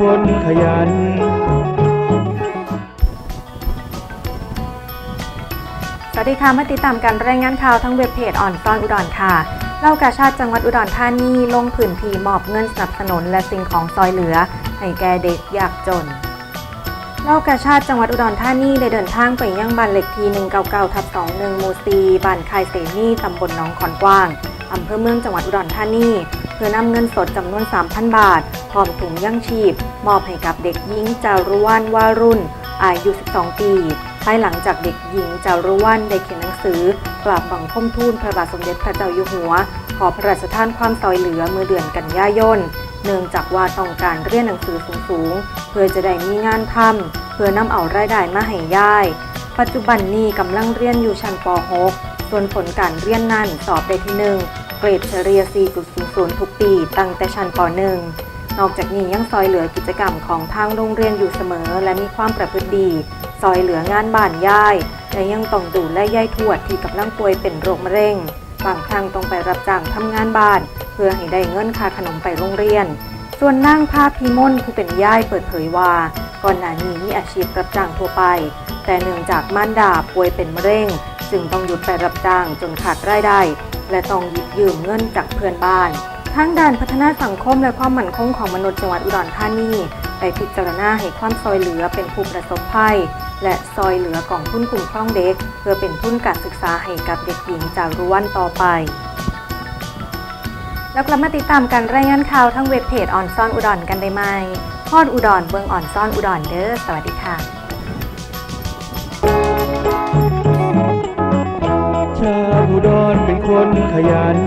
คนขยัน สวัสดีค่ะมาติดตามการรายงานข่าวทั้งเว็บเพจอ่อนซ่อนอุดรค่ะเล่ากาชาติจังหวัดอุดรธานีลงพื้นที่มอบเงินสนับสนุนและสิ่งของซอยเหลือ ให้แก่เด็กยากจนเล่ากาชาติจังหวัดอุดรธานีได้เดินทางไปยังบ้านเล็กที่199ทับ21หมู่4บ้านคายเสนีตำบลหนองขอนกว้าง อำเภอเมืองจังหวัดอุดรธานี เพื่อนำเงินสดจำนวน 3,000 บาท พร้อมถุงยั่งชีพ มอบให้กับเด็กหญิงจารุวรรณวารุ่น อายุ 12 ปีภายหลังจากเด็กหญิงจารุวรรณได้เขียนหนังสือกราบบังคมทูลพระบาทสมเด็จพระเจ้าอยู่หัว ขอพระราชทานความซอยเหลือเมื่อเดือนกันยายนเนื่องจากว่าต้องการเรียนหนังสือสูงๆ เพื่อจะได้มีงานทำเพื่อนำเอารายได้มาให้ยาย ปัจจุบันนี้กำลังเรียนอยู่ชั้นป .6 ส่วนผลการเรียนนั้นสอบได้ที่ 1 เกรดเฉลี่ย 4.00 ทุกปี ตั้งแต่ชั้นป .1 นอกจากนี้ยังซอยเหลือกิจกรรมของทางโรงเรียนอยู่เสมอ และมีความประพฤติดี ซอยเหลืองานบ้านย่าย และยังต้องดูแลย่ายทวดที่กำลังป่วยเป็นโรคมะเร็ง บางครั้งต้องไปรับจ้างทำงานบ้าน เพื่อให้ได้เงินค่าขนมไปโรงเรียน ส่วนนางภาพพิมลผู้เป็นย่ายเปิดเผยว่าก่อนหน้านี้มีอาชีพรับจ้างทั่วไป แต่เนื่องจากม่านดาป่วยเป็นมะเร็ง จึงต้องหยุดไปรับจ้างจนขาดรายได้ และต้องหยิบยืมเงินจากเพื่อนบ้านทางด้านพัฒนาสังคมและความมั่นคงของมนุษย์จังหวัดอุดรธานีได้พิจารณาให้ความซอยเหลือเป็นผู้ประสบภัย และซอยเหลือกล่องทุนกลุ่มครองเด็ก เพื่อเป็นทุนการศึกษาให้กับเด็กหญิงจากรุวันต่อไป แล้วกลับมาติดตามการรายงานข่าวทั้งเว็บเพจออนซ่อนอุดรกันได้ไหมพอดอุดรเบิงออนซ่อนอุดรเด้อสวัสดีค่ะ คนขยัน